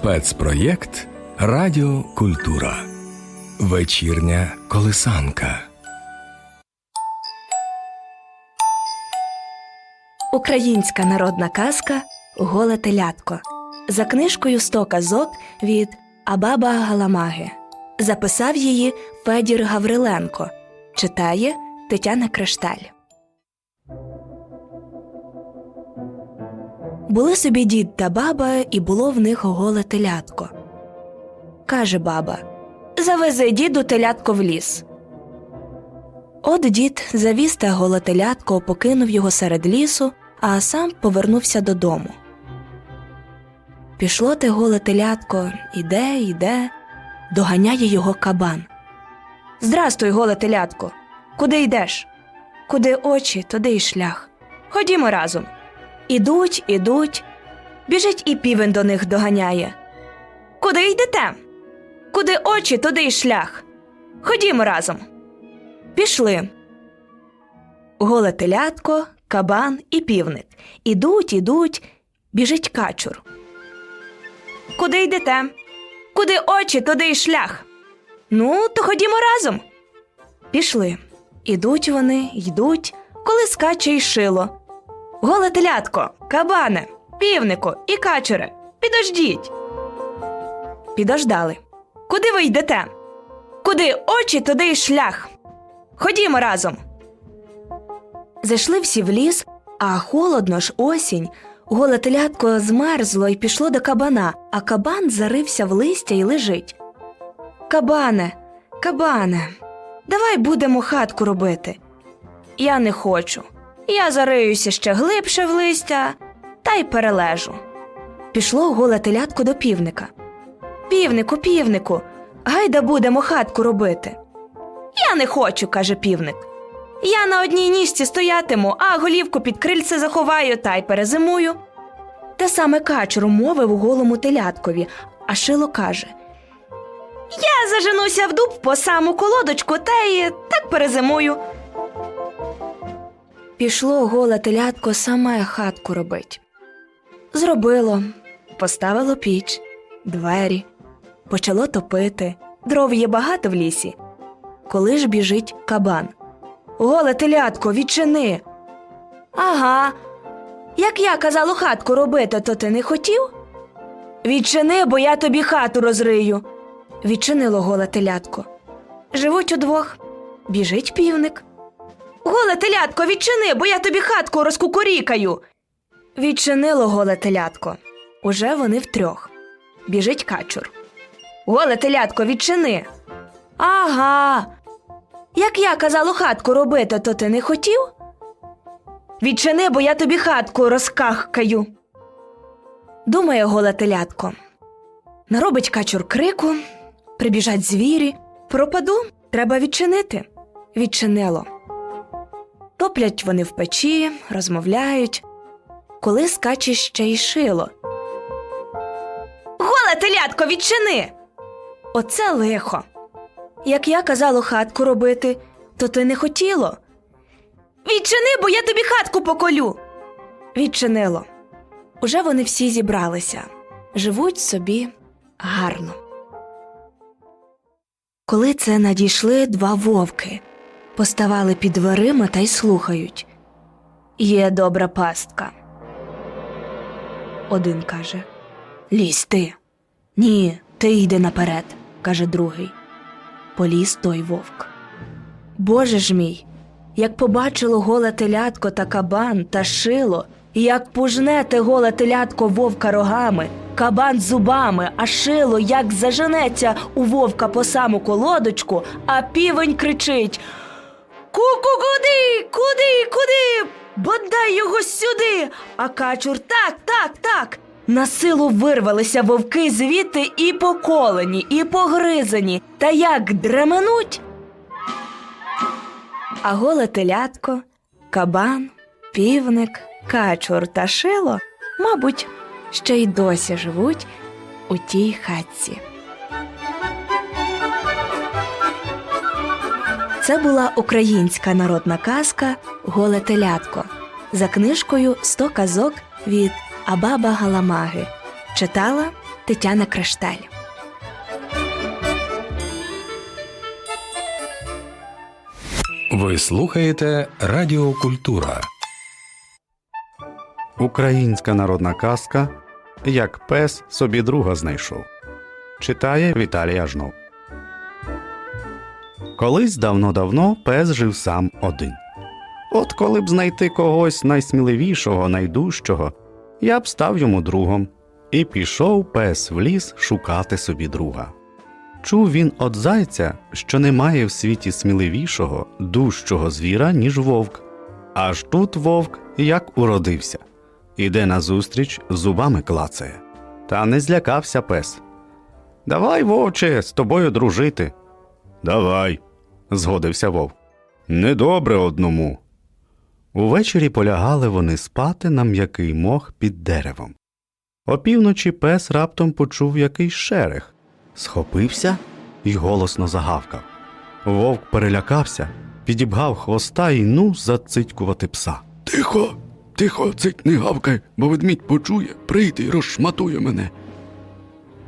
Спецпроєкт Радіо Культура. Вечірня колисанка. Українська народна казка Голе телятко за книжкою «Сто казок від Абаба Галамаги. Записав її Федір Гавриленко. Читає Тетяна Кришталь. Були собі дід та баба, і було в них голе телятко. Каже баба Завези діду телятко в ліс. От дід завіз те голе телятко, покинув його серед лісу, а сам повернувся додому. Пішло те голе телятко, іде, іде, доганяє його кабан. Здрастуй, голе телятко. Куди йдеш? Куди очі, туди й шлях. Ходімо разом. Ідуть, ідуть. Біжить і півень до них доганяє. Куди йдете? Куди очі, туди й шлях. Ходімо разом. Пішли. Голе телятко, кабан і півник. Ідуть, ідуть, біжить качур. Куди йдете? Куди очі, туди й шлях. Ну, то ходімо разом. Пішли. Ідуть вони, йдуть, коли скаче й шило. Голе телятко, кабане, півнику і качуре, підождіть. Підождали. Куди ви йдете? Куди очі, туди й шлях. Ходімо разом. Зайшли всі в ліс, а холодно ж осінь. Голе телятко змерзло і пішло до кабана, а кабан зарився в листя і лежить. Кабане, кабане, давай будемо хатку робити. Я не хочу. Я зариюся ще глибше в листя та й перележу. Пішло голе телятко до півника. Півнику, півнику, гайда будемо хатку робити. Я не хочу, каже півник. Я на одній ніжці стоятиму, а голівку під крильце заховаю та й перезимую. Те саме качур мовив голому теляткові, а шило каже Я заженуся в дуб по саму колодочку та й так перезимую. Пішло голе телятко саме хатку робить. Зробило, поставило піч, двері, почало топити. Дров є багато в лісі. Коли ж біжить кабан. Голе телятко, відчини. Ага. Як я казала хатку робити, то ти не хотів? Відчини, бо я тобі хату розрию. Відчинило голе телятко. Живуть удвох. Біжить півник. Голе телятко, відчини, бо я тобі хатку розкукурікаю. Відчинило голе телятко. Уже вони втрьох. Біжить качур. Голе телятко, відчини. Ага. Як я казала хатку робити, то ти не хотів? Відчини, бо я тобі хатку розкахкаю. Думає голе телятко. Наробить качур крику, прибіжать звірі. Пропаду, треба відчинити. Відчинило. Топлять вони в печі, розмовляють. Коли скаче ще й шило. Голе телятко, відчини. Оце лихо. Як я казала хатку робити, то ти не хотіло. Відчини, бо я тобі хатку поколю. Відчинило. Уже вони всі зібралися, живуть собі гарно. Коли це надійшли два вовки, поставали під дверима та й слухають. Є добра пастка. Один каже Лізь ти. Ні, ти йди наперед, каже другий поліз той вовк. Боже ж мій, як побачило голе телятко та кабан та шило, як пужне те голе телятко вовка рогами, кабан зубами, а шило як заженеться у вовка по саму колодочку, а півень кричить Бодай його сюди. А качур так, так, так. На силу вирвалися вовки звідти і поколені, і погризані, та як дременуть. А голе телятко, кабан, півник, качур та шило, мабуть, ще й досі живуть у тій хатці. Це була українська народна казка Голе телятко за книжкою «Сто казок від Абаба Галамаги. Читала Тетяна Кришталь. Ви слухаєте Радіо Культура. Українська народна казка Як пес собі друга знайшов. Читає Віталій Ажнов. Колись давно-давно пес жив сам один. От коли б знайти когось найсміливішого, найдужчого, я б став йому другом. І пішов пес в ліс шукати собі друга. Чув він от зайця, що немає в світі сміливішого, дужчого звіра, ніж вовк. Аж тут вовк як уродився. Іде назустріч, зубами клацає. Та не злякався пес. Давай, вовче, з тобою дружити. Давай, згодився вовк. Недобре одному. Увечері полягали вони спати на м'який мох під деревом. Опівночі пес раптом почув якийсь шерех, схопився і голосно загавкав. Вовк перелякався, підібгав хвоста і ну зацитькувати пса. Тихо, тихо, цить не гавкай, бо ведмідь почує, прийде і розшматує мене.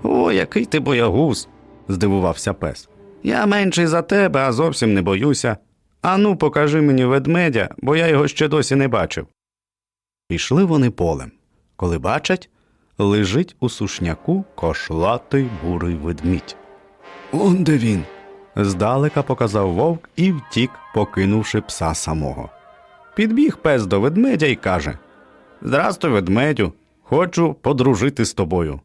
О, який ти боягуз, здивувався пес. Я менший за тебе, а зовсім не боюся. Ану, покажи мені ведмедя, бо я його ще досі не бачив. Пішли вони полем. Коли бачать, лежить у сушняку кошлатий бурий ведмідь. Он де він. Здалека показав вовк і втік, покинувши пса самого. Підбіг пес до ведмедя і каже Здрастуй, ведмедю, хочу подружити з тобою.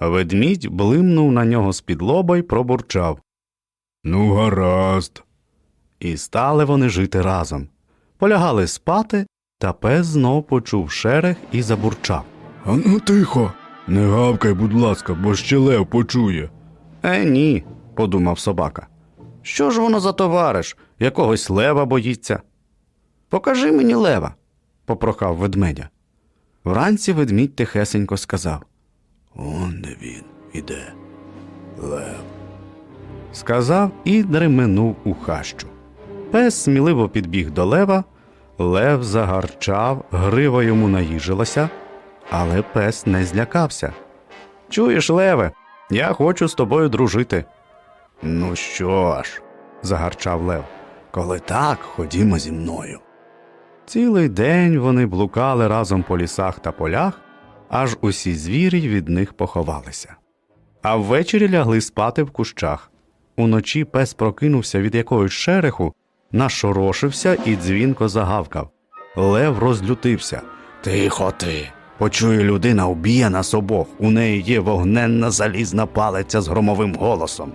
Ведмідь блимнув на нього з-під лоба й пробурчав. Ну, гаразд. І стали вони жити разом. Полягали спати, та пес знов почув шерех і забурчав. Ану тихо. Не гавкай, будь ласка, бо ще лев почує. Е, ні, подумав собака. Що ж воно за товариш? Якогось лева боїться. Покажи мені лева, попрохав ведмедя. Вранці ведмідь тихесенько сказав. Он де він іде. Лев. Сказав і дременув у хащу. Пес сміливо підбіг до лева, лев загарчав, грива йому наїжилася, але пес не злякався. Чуєш, леве, я хочу з тобою дружити. Ну що ж, загарчав лев, коли так, ходімо зі мною. Цілий день вони блукали разом по лісах та полях, аж усі звірі від них поховалися. А ввечері лягли спати в кущах. Уночі пес прокинувся від якогось шереху, нашорошився і дзвінко загавкав. Лев розлютився. Тихо ти. Почує людина, уб'є нас обох. У неї є вогненна залізна палиця з громовим голосом.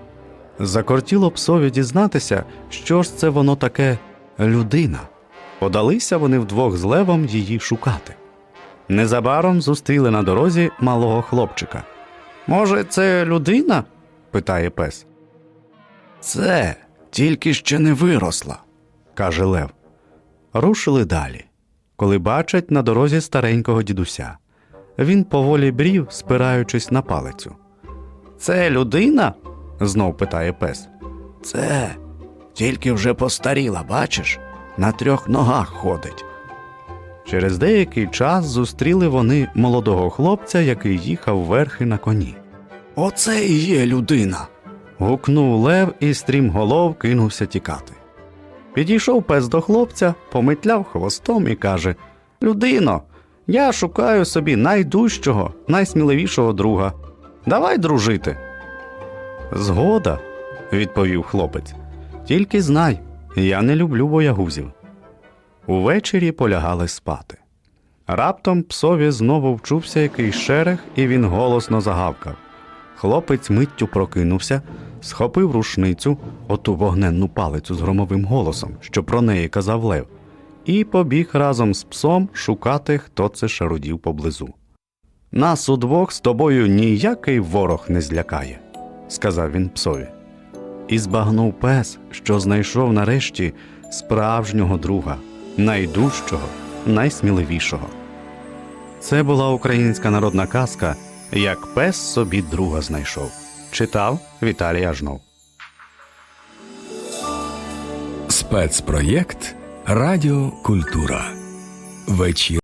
Закортіло псові дізнатися, що ж це воно таке людина. Подалися вони вдвох з левом її шукати. Незабаром зустріли на дорозі малого хлопчика. Може, це людина? питає пес. Це тільки ще не виросла, каже Лев. Рушили далі, коли бачать на дорозі старенького дідуся. Він поволі брів, спираючись на палицю. Це людина? знов питає пес. Це тільки вже постаріла, бачиш, на трьох ногах ходить. Через деякий час зустріли вони молодого хлопця, який їхав верхи на коні. Оце і є людина. Гукнув лев і стрімголов кинувся тікати. Підійшов пес до хлопця, помитляв хвостом і каже Людино, я шукаю собі найдужчого, найсміливішого друга. Давай дружити. Згода, відповів хлопець. Тільки знай, я не люблю боягузів. Увечері полягали спати. Раптом псові знову вчувся якийсь шерех, і він голосно загавкав. Хлопець миттю прокинувся, схопив рушницю, оту вогненну палицю з громовим голосом, що про неї казав Лев, і побіг разом з псом шукати, хто це шарудів поблизу. Нас удвох з тобою ніякий ворог не злякає, сказав він псові. І збагнув пес, що знайшов нарешті справжнього друга, найдужчого, найсміливішого. Це була українська народна казка Як пес собі друга знайшов. Читав Віталій Ажнов. Спецпроєкт Радіо Культура. Вечір.